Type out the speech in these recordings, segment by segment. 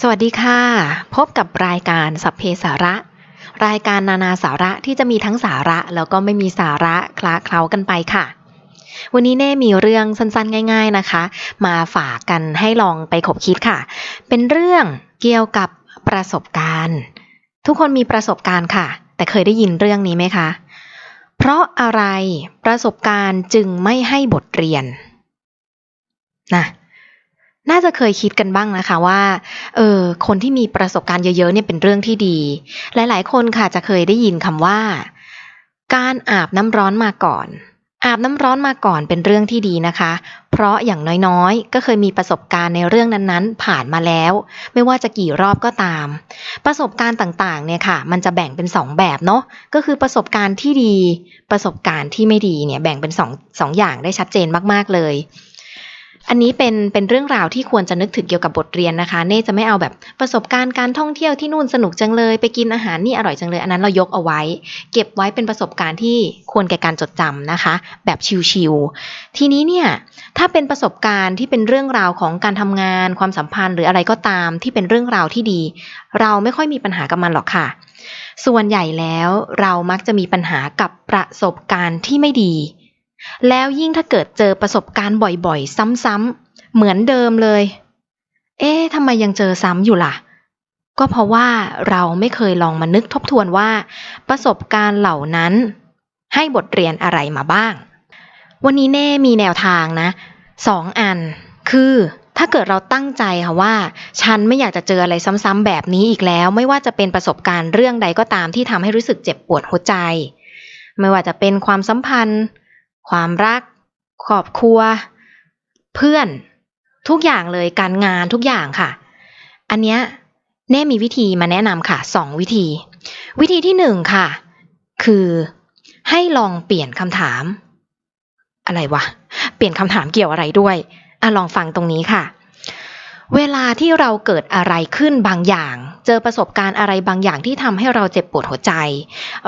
สวัสดีค่ะ พบกับรายการสัพเพสาระ รายการนานาสาระที่จะมีทั้งสาระแล้วก็ไม่มีสาระคลาเคล้ากันไปค่ะ วันนี้เน่มีเรื่องสั้นๆ ง่าย ๆนะคะ มาฝากกันให้ลองไปขบคิดค่ะ เป็นเรื่องเกี่ยวกับประสบการณ์ ทุกคนมีประสบการณ์ค่ะ แต่เคยได้ยินเรื่องนี้ไหมคะ เพราะอะไรประสบการณ์จึงไม่ให้บทเรียนนะ น่าจะเคยคิดกันบ้างนะคะว่า เออ คนที่มีประสบการณ์เยอะๆเนี่ยเป็นเรื่องที่ดี หลายๆ คนค่ะจะเคยได้ยินคำว่า การอาบน้ำร้อนมาก่อน อาบน้ำร้อนมาก่อนเป็นเรื่องที่ดีนะคะ เพราะอย่างน้อยๆ ก็เคยมีประสบการณ์ในเรื่องนั้นๆ ผ่านมาแล้ว ไม่ว่าจะกี่รอบก็ตาม ประสบการณ์ต่างๆ เนี่ยค่ะ มันจะแบ่งเป็นสองแบบเนาะ ก็คือประสบการณ์ที่ดี ประสบการณ์ที่ไม่ดีเนี่ยแบ่งเป็นสองสองอย่างได้ชัดเจนมากๆเลย อันนี้เป็นเป็นเรื่องราวที่ควรจะนึกถึงเกี่ยวกับบทเรียนนะคะ เน่จะไม่เอาแบบประสบการณ์การท่องเที่ยวที่นู่นสนุกจังเลย ไปกินอาหารนี่อร่อยจังเลย อันนั้นเรายกเอาไว้ เก็บไว้เป็นประสบการณ์ที่ควรแก่การจดจำนะคะ แบบชิวๆทีนี้เนี่ยถ้าเป็นประสบการณ์ที่เป็นเรื่องราวของการทำงาน ความสัมพันธ์หรืออะไรก็ตามที่เป็นเรื่องราวที่ดี เราไม่ค่อยมีปัญหากับมันหรอกค่ะ ส่วนใหญ่แล้วเรามักจะมีปัญหากับประสบการณ์ที่ไม่ดี แล้วยิ่งถ้าเกิดเจอประสบการณ์บ่อยๆ ซ้ำๆเหมือนเดิมเลย เอ๊ะทำไมยังเจอซ้ำอยู่ล่ะ ก็เพราะว่าเราไม่เคยลองมานึกทบทวนว่า ประสบการณ์เหล่านั้น ให้บทเรียนอะไรมาบ้าง วันนี้แน่มีแนวทางนะสองอัน คือถ้าเกิดเราตั้งใจค่ะว่า ฉันไม่อยากจะเจออะไรซ้ำๆแบบนี้อีกแล้ว ไม่ว่าจะเป็นประสบการณ์เรื่องใดก็ตามที่ทำให้รู้สึกเจ็บปวดหัวใจ ไม่ว่าจะเป็นความสัมพันธ์ ความรักครอบครัว เพื่อนทุกอย่างเลยการงานทุกอย่างค่ะ อันเนี้ยแน่มีวิธีมาแนะนำค่ะสองวิธี วิธีที่หนึ่งค่ะ คือให้ลองเปลี่ยนคำถาม อะไรวะ เปลี่ยนคำถามเกี่ยวอะไรด้วยอะลองฟังตรงนี้ค่ะ เวลาที่เราเกิดอะไรขึ้นบางอย่าง เจอประสบการณ์อะไรบางอย่างที่ทำให้เราเจ็บปวดหัวใจ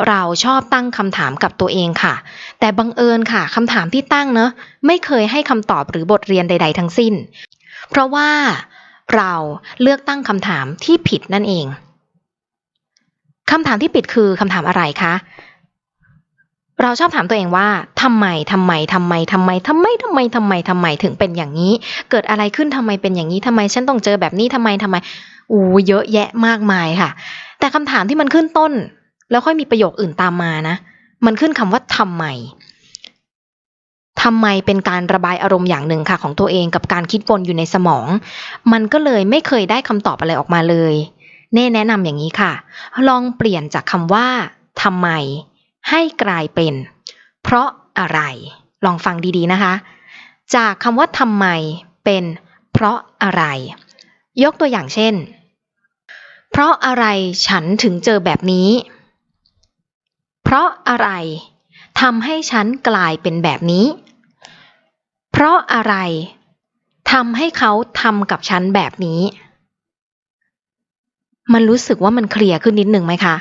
เราชอบตั้งคำถามกับตัวเองค่ะ แต่บังเอิญค่ะคำถามที่ตั้งเนอะไม่เคยให้คำตอบหรือบทเรียนใด ๆ ทั้งสิ้น เพราะว่าเราเลือกตั้งคำถามที่ผิดนั่นเองคำถามที่ผิดคือคำถามอะไรคะ เราชอบถามตัวเองว่าทำไมทำไมทำไมทำไมทำไมทำไมทำไมทำไมถึงเป็นอย่างนี้ เกิดอะไรขึ้นทำไมเป็นอย่างนี้ทำไม ฉันต้องเจอแบบนี้ทำไมทำไมอู้เยอะแยะมากมายค่ะ แต่คำถามที่มันขึ้นต้น แล้วค่อยมีประโยคอื่นตามมานะ มันขึ้นคำว่าทำไมทำไมเป็นการระบายอารมณ์อย่างหนึ่งค่ะของตัวเองกับการคิดวนอยู่ในสมอง มันก็เลยไม่เคยได้คำตอบอะไรออกมาเลย เน่แนะนำอย่างนี้ค่ะ ลองเปลี่ยนจากคำว่าทำไม ให้กลายเป็น เพราะอะไร ลองฟังดีๆนะคะ จากคำว่าทำไมเป็น เพราะอะไร ยกตัวอย่างเช่น เพราะอะไรฉันถึงเจอแบบนี้ เพราะอะไรทำให้ฉันกลายเป็นแบบนี้ เพราะอะไรทำให้เขาทำกับฉันแบบนี้ มันรู้สึกว่ามันเคลียร์ขึ้นนิดหนึ่งไหมคะ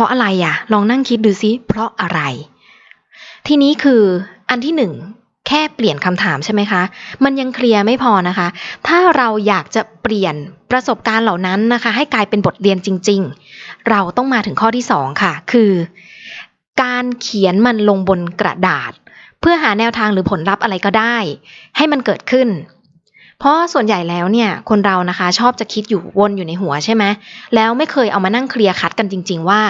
ราะอะไรอะลองนั่งคิดดูซิ เพราะอะไร ทีนี้คืออันที่หนึ่งแค่เปลี่ยนคำถามใช่ไหมคะ มันยังเคลียร์ไม่พอนะคะ ถ้าเราอยากจะเปลี่ยนประสบการณ์เหล่านั้นนะคะ ให้กลายเป็นบทเรียนจริง ๆ เราต้องมาถึงข้อที่สองค่ะ คือ การเขียนมันลงบนกระดาษ เพื่อหาแนวทางหรือผลลัพธ์อะไรก็ได้ ให้มันเกิดขึ้น เพราะส่วนใหญ่แล้วเนี่ยคนเรานะคะชอบจะคิดอยู่วนอยู่ในหัวใช่ไหมแล้วไม่เคยเอามานั่งเคลียร์คัดกันจริง ๆ ว่า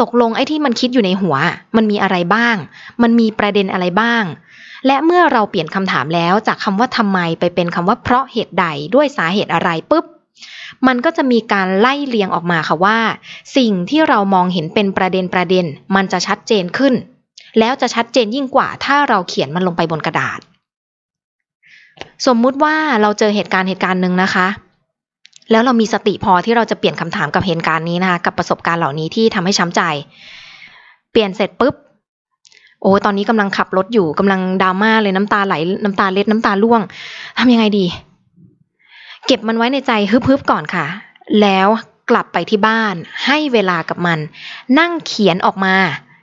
ตกลงไอ้ที่มันคิดอยู่ในหัว มันมีอะไรบ้าง มันมีประเด็นอะไรบ้าง และเมื่อเราเปลี่ยนคำถามแล้วจากคำว่าทำไมไปเป็นคำว่าเพราะเหตุใดด้วยสาเหตุอะไรปุ๊บมันก็จะมีการไล่เลียงออกมาค่ะว่า สิ่งที่เรามองเห็นเป็นประเด็นประเด็น มันจะชัดเจนขึ้น แล้วจะชัดเจนยิ่งกว่าถ้าเราเขียนมันลงไปบนกระดาษ สมมุติว่าเราเจอเหตุการณ์เหตุการณ์หนึ่งนะคะ แล้วเรามีสติพอที่เราจะเปลี่ยนคำถามกับเหตุการณ์นี้นะคะ กับประสบการณ์เหล่านี้ที่ทำให้ช้ำใจ เปลี่ยนเสร็จปุ๊บโอ้ตอนนี้กำลังขับรถอยู่กำลังดราม่าเลยน้ำตาไหลน้ำตาเล็ดน้ำตาร่วงทำยังไงดี เก็บมันไว้ในใจฮึบๆก่อนค่ะ แล้วกลับไปที่บ้าน ให้เวลากับมัน นั่งเขียนออกมา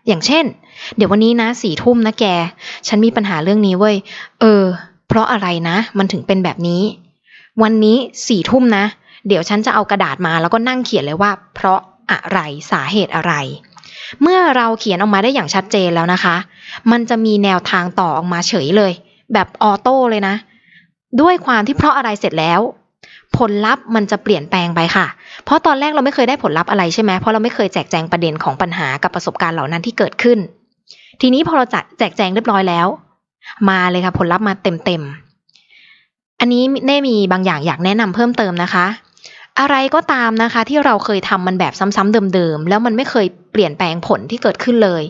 อย่างเช่น เดี๋ยววันนี้นะสี่ทุ่มนะแก ฉันมีปัญหาเรื่องนี้เว้ย เออ เพราะอะไรนะ มันถึงเป็นแบบนี้ วันนี้สี่ทุ่มนะ เดี๋ยวฉันจะเอากระดาษมาแล้วก็นั่งเขียนเลยว่า เพราะอะไรสาเหตุอะไร เมื่อเราเขียนออกมาได้อย่างชัดเจนแล้วนะคะ มันจะมีแนวทางต่อออกมาเฉยเลย แบบออโต้เลยนะ ด้วยความที่เพราะอะไรเสร็จแล้ว ผลลัพธ์มันจะเปลี่ยนแปลงไปค่ะ เพราะตอนแรกเราไม่เคยได้ผลลัพธ์อะไรใช่ไหมเพราะเราไม่เคยแจกแจงประเด็นของปัญหากับประสบการณ์เหล่านั้นที่เกิดขึ้น ทีนี้พอเราจัดแจกแจงเรียบร้อยแล้ว มาเลยค่ะ ผลลัพธ์มาเต็มๆ อันนี้เน่มีบางอย่างอยากแนะนำเพิ่มเติมนะคะ อะไรก็ตามนะคะ ที่เราเคยทำมันแบบซ้ำๆเดิมๆ แล้วมันไม่เคยเปลี่ยนแปลงผลที่เกิดขึ้นเลย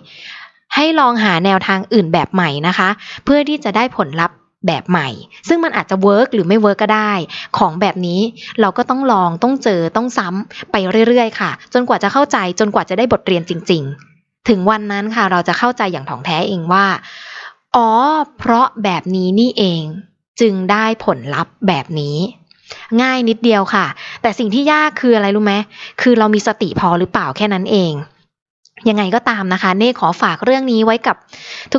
ให้ลองหาแนวทางอื่นแบบใหม่นะคะ เพื่อที่จะได้ผลลัพธ์แบบใหม่ ซึ่งมันอาจจะเวิร์กหรือไม่เวิร์กก็ได้ ของแบบนี้เราก็ต้องลองต้องเจอต้องซ้ำไปเรื่อยๆ ค่ะ จนกว่าจะเข้าใจจนกว่าจะได้บทเรียนจริง ๆ ถึงวันนั้นค่ะเราจะเข้าใจอย่างถ่องแท้เองว่า อ๋อ เพราะแบบนี้นี่เอง จึงได้ผลลัพธ์แบบนี้ ง่ายนิดเดียวค่ะ แต่สิ่งที่ยากคืออะไรรู้ไหมคือเรามีสติพอหรือเปล่าแค่นั้นเองยังไงก็ตามนะคะ เน่ขอฝากเรื่องนี้ไว้กับ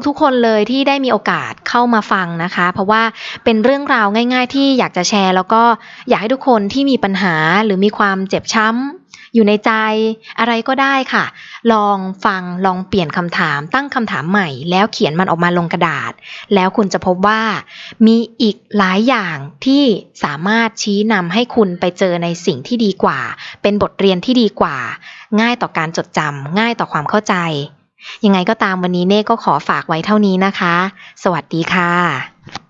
ทุกๆ คนเลยที่ได้มีโอกาสเข้ามาฟังนะคะ เพราะว่าเป็นเรื่องราวง่าย ๆ ที่อยากจะแชร์ แล้วก็อยากให้ทุกคนที่มีปัญหาหรือมีความเจ็บช้ำอยู่ในใจอะไรก็ได้ค่ะ ลองฟังลองเปลี่ยนคำถามตั้งคำถามใหม่ แล้วเขียนมันออกมาลงกระดาษ แล้วคุณจะพบว่ามีอีกหลายอย่างที่สามารถชี้นำให้คุณไปเจอในสิ่งที่ดีกว่า เป็นบทเรียนที่ดีกว่า ง่ายต่อการจดจำง่ายต่อความเข้าใจ ยังไงก็ตามวันนี้เน่ก็ขอฝากไว้เท่านี้นะคะ สวัสดีค่ะ